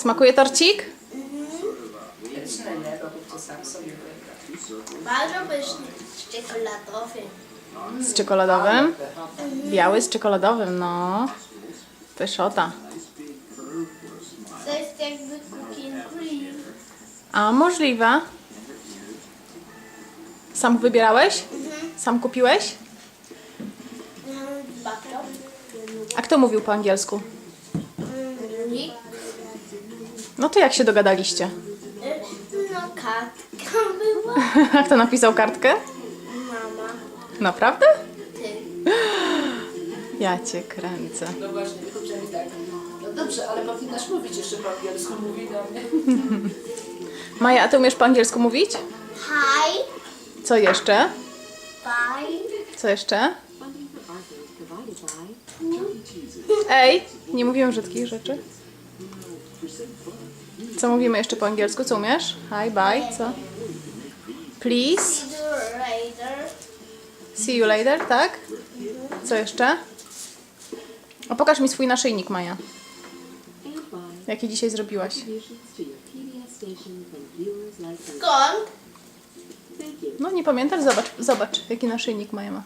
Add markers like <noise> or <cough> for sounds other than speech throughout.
Smakuje torcik? Sam sobie. Bardzo pyszny, z czekoladowy. Z czekoladowym? Biały z czekoladowym, no. Pyszota. To jest jakby cream. A możliwe. Sam wybierałeś? Sam kupiłeś? Babcią. A kto mówił po angielsku? No to jak się dogadaliście? No kartka była. <laughs> A kto napisał kartkę? Mama. Naprawdę? Ty. <gasps> Ja cię kręcę. No właśnie, tylko przynajmniej tak. No dobrze, ale powinnaś mówić jeszcze po angielsku, mówi do mnie. <laughs> Maja, a ty umiesz po angielsku mówić? Hi. Co jeszcze? Bye. Co jeszcze? Ej, nie mówimy brzydkich rzeczy. Co mówimy jeszcze po angielsku? Co umiesz? Hi, bye, co? Please, See you later. tak? Co jeszcze? A pokaż mi swój naszyjnik, Maja. Jaki dzisiaj zrobiłaś? Skąd? No nie pamiętasz? Zobacz, zobacz, jaki naszyjnik Maja ma.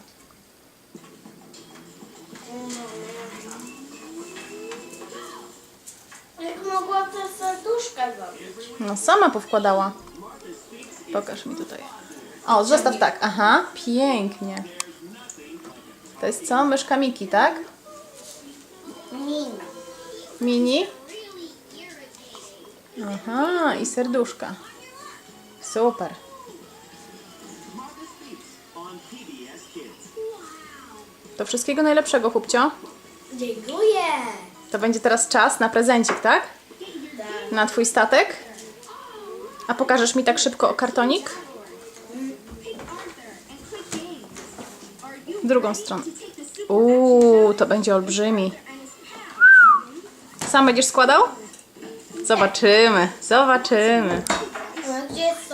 Te serduszka zrobić? No sama powkładała. Pokaż mi tutaj. O, zostaw tak. Aha, pięknie. To jest co? Myszka Miki, tak? Min. Mini. Aha, i serduszka. Super. To wszystkiego najlepszego, chłopcio. Dziękuję. To będzie teraz czas na prezencik, tak? Na twój statek. A pokażesz mi tak szybko kartonik? Drugą stronę. Uuu, to będzie olbrzymi. Sam będziesz składał? Zobaczymy, zobaczymy. Gdzie jest